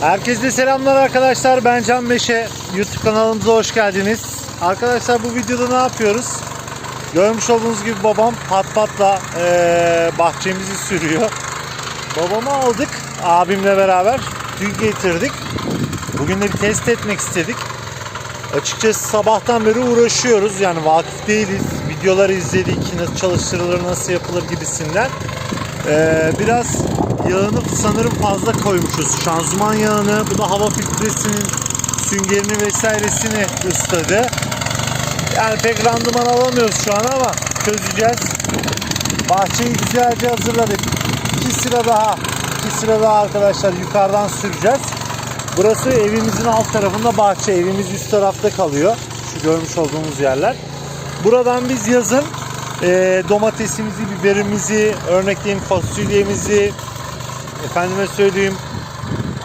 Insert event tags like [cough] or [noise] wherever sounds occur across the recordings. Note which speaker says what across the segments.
Speaker 1: Herkese selamlar arkadaşlar. Ben Can Meşe. YouTube kanalımıza hoş geldiniz. Arkadaşlar bu videoda ne yapıyoruz? Görmüş olduğunuz gibi babam pat patla eee, bahçemizi sürüyor. Babamı aldık abimle beraber. Dün getirdik. Bugün de bir test etmek istedik. Açıkçası sabahtan beri uğraşıyoruz. Yani vakıf değiliz. Videoları izledik. Nasıl çalıştırılır, nasıl yapılır gibisinden. Ee, biraz yağını sanırım fazla koymuşuz. Şanzıman yağını, bu da hava filtresinin süngerini vesairesini ısladı. Yani pek randıman alamıyoruz şu an ama çözeceğiz. Bahçeyi güzelce hazırladık. İki sıra daha, iki sıra daha arkadaşlar yukarıdan süreceğiz. Burası evimizin alt tarafında bahçe. Evimiz üst tarafta kalıyor. Şu görmüş olduğumuz yerler. Buradan biz yazın e, domatesimizi, biberimizi, örnekleyin fasulyemizi, efendime söyleyeyim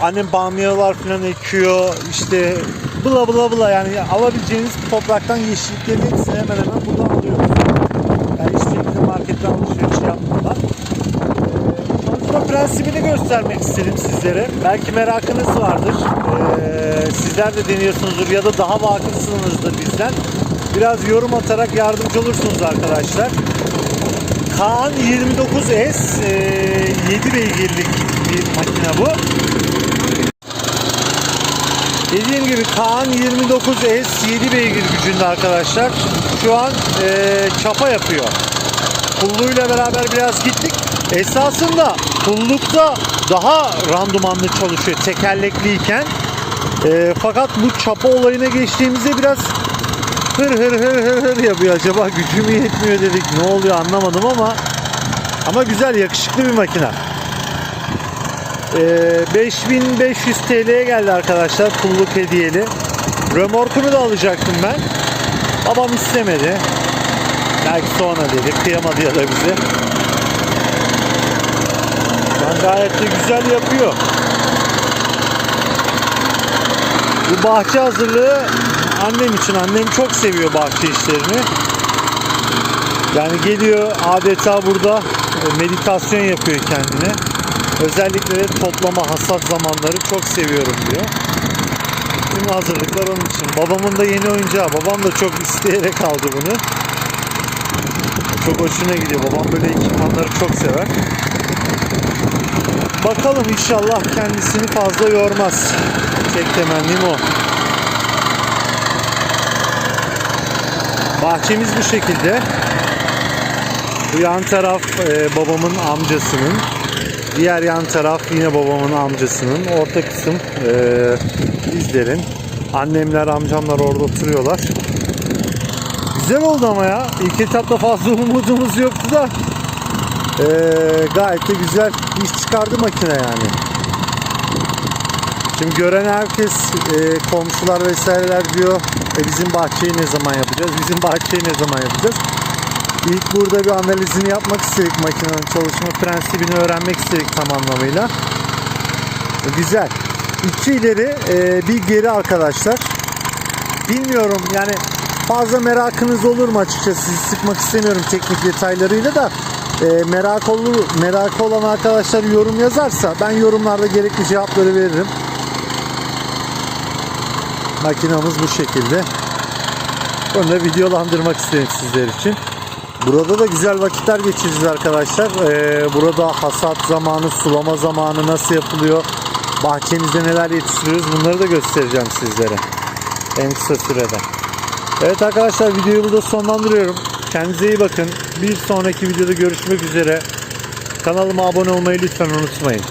Speaker 1: annem bamyalar falan ekiyor. İşte bla bla bla yani alabileceğiniz topraktan yeşilliklerin hepsini hemen hemen buradan alıyoruz. Yani hiçbir marketten alışveriş yapmadan. Çalışma prensibini göstermek istedim sizlere. Belki merakınız vardır. Ee, sizler de deniyorsunuzdur ya da daha vakıfsınızdır bizden. Biraz yorum atarak yardımcı olursunuz arkadaşlar. Kaan 29S e, 7 beygirlik bir makine bu. Dediğim gibi Kaan 29S 7 beygir gücünde arkadaşlar. Şu an e, çapa yapıyor. Pulluyla beraber biraz gittik. Esasında pullukta daha randımanlı çalışıyor tekerlekliyken. E, fakat bu çapa olayına geçtiğimizde biraz hır hır hır hır hır yapıyor. Acaba gücü mü yetmiyor dedik. Ne oluyor anlamadım ama ama güzel yakışıklı bir makine. Ee, 5500 TL'ye geldi arkadaşlar pulluk hediyeli. Römorkunu da alacaktım ben. Babam istemedi. Belki sonra dedi. Kıyamadı ya da bize. Ben gayet de güzel yapıyor. Bu bahçe hazırlığı annem için. Annem çok seviyor bahçe işlerini. Yani geliyor adeta burada e, meditasyon yapıyor kendine. Özellikle de toplama hasat zamanları çok seviyorum diyor. Tüm hazırlıklar onun için. Babamın da yeni oyuncağı. Babam da çok isteyerek aldı bunu. Çok hoşuna gidiyor. Babam böyle ekipmanları çok sever. Bakalım inşallah kendisini fazla yormaz. Tek temennim o. Bahçemiz bu şekilde. Bu yan taraf e, babamın amcasının. Diğer yan taraf yine babamın amcasının. Orta kısım e, bizlerin. Annemler, amcamlar orada oturuyorlar. Güzel oldu ama ya. İlk etapta fazla [laughs] umudumuz yoktu da. e, gayet de güzel iş çıkardı makine yani. Şimdi gören herkes e, komşular vesaireler diyor e, bizim bahçeyi ne zaman yapacağız? Bizim bahçeyi ne zaman yapacağız? İlk burada bir analizini yapmak istedik makinenin çalışma prensibini öğrenmek istedik tam anlamıyla. E, Güzel. İki ileri e, bir geri arkadaşlar. Bilmiyorum yani fazla merakınız olur mu açıkçası sizi sıkmak istemiyorum teknik detaylarıyla da e, merak olur merakı olan arkadaşlar yorum yazarsa ben yorumlarda gerekli cevapları veririm. Makinamız bu şekilde. Bunu da videolandırmak istedim sizler için. Burada da güzel vakitler geçireceğiz arkadaşlar. Ee, burada hasat zamanı, sulama zamanı nasıl yapılıyor, bahçemizde neler yetiştiriyoruz bunları da göstereceğim sizlere. En kısa sürede. Evet arkadaşlar videoyu burada sonlandırıyorum. Kendinize iyi bakın. Bir sonraki videoda görüşmek üzere. Kanalıma abone olmayı lütfen unutmayın.